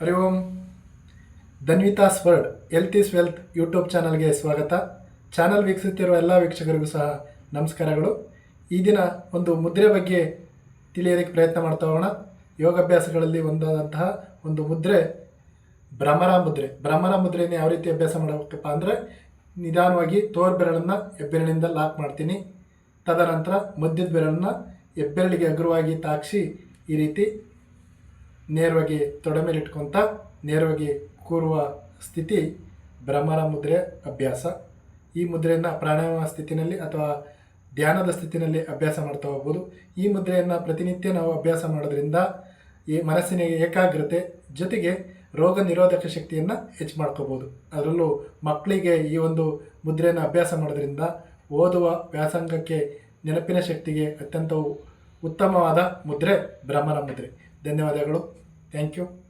Hari Om. Dhanvita's world health is wealth YouTube ಚಾನಲ್ಗೆ ಸ್ವಾಗತ. Channel ವೀಕ್ಷಿಸುತ್ತಿರುವ ಎಲ್ಲ ವೀಕ್ಷಕರಿಗೂ ಸಹ ನಮಸ್ಕಾರಗಳು. ಈ ದಿನ ಒಂದು ಮುದ್ರೆ ಬಗ್ಗೆ ತಿಳಿಯೋದಕ್ಕೆ ಪ್ರಯತ್ನ ಮಾಡ್ತಾ ಹೋಗೋಣ. ಯೋಗಾಭ್ಯಾಸಗಳಲ್ಲಿ ಒಂದಾದಂತಹ ಒಂದು ಮುದ್ರೆ, ಭ್ರಮರ ಮುದ್ರೆ. ಭ್ರಮರ ಮುದ್ರೆಯನ್ನು ಯಾವ ರೀತಿ ಅಭ್ಯಾಸ ಮಾಡಬೇಕಪ್ಪ ಅಂದರೆ, ನಿಧಾನವಾಗಿ ತೋರ್ ಬೆರಳನ್ನು ಹೆಬ್ಬೆರಳಿನಿಂದ ಲಾಕ್ ಮಾಡ್ತೀನಿ. ತದನಂತರ ಮಧ್ಯದ ಬೆರಳನ್ನು ಹೆಬ್ಬೆರಳಿಗೆ ಅಗ್ರವಾಗಿ ತಾಕ್ಷಿ ಈ ರೀತಿ ನೇರವಾಗಿ ತೊಡೆ ನೇರವಾಗಿ ಕೂರುವ ಸ್ಥಿತಿ ಭ್ರಮರ ಮುದ್ರೆ ಅಭ್ಯಾಸ. ಈ ಮುದ್ರೆಯನ್ನು ಪ್ರಾಣಾಯಾಮ ಸ್ಥಿತಿನಲ್ಲಿ ಅಥವಾ ಧ್ಯಾನದ ಸ್ಥಿತಿನಲ್ಲಿ ಅಭ್ಯಾಸ ಮಾಡ್ತಾ ಹೋಗ್ಬೋದು. ಈ ಮುದ್ರೆಯನ್ನು ಪ್ರತಿನಿತ್ಯ ನಾವು ಅಭ್ಯಾಸ ಮಾಡೋದ್ರಿಂದ ಈ ಮನಸ್ಸಿನ ಏಕಾಗ್ರತೆ ಜೊತೆಗೆ ರೋಗ ನಿರೋಧಕ ಶಕ್ತಿಯನ್ನು ಹೆಚ್ಚು ಮಾಡ್ಕೋಬೋದು. ಅದರಲ್ಲೂ ಮಕ್ಕಳಿಗೆ ಈ ಒಂದು ಮುದ್ರೆಯನ್ನು ಅಭ್ಯಾಸ ಮಾಡೋದ್ರಿಂದ ಓದುವ ವ್ಯಾಸಂಗಕ್ಕೆ ನೆನಪಿನ ಶಕ್ತಿಗೆ ಅತ್ಯಂತ ಉತ್ತಮವಾದ ಮುದ್ರೆ ಬ್ರಹ್ಮನ ಮುದ್ರೆ. ಧನ್ಯವಾದಗಳು. Thank you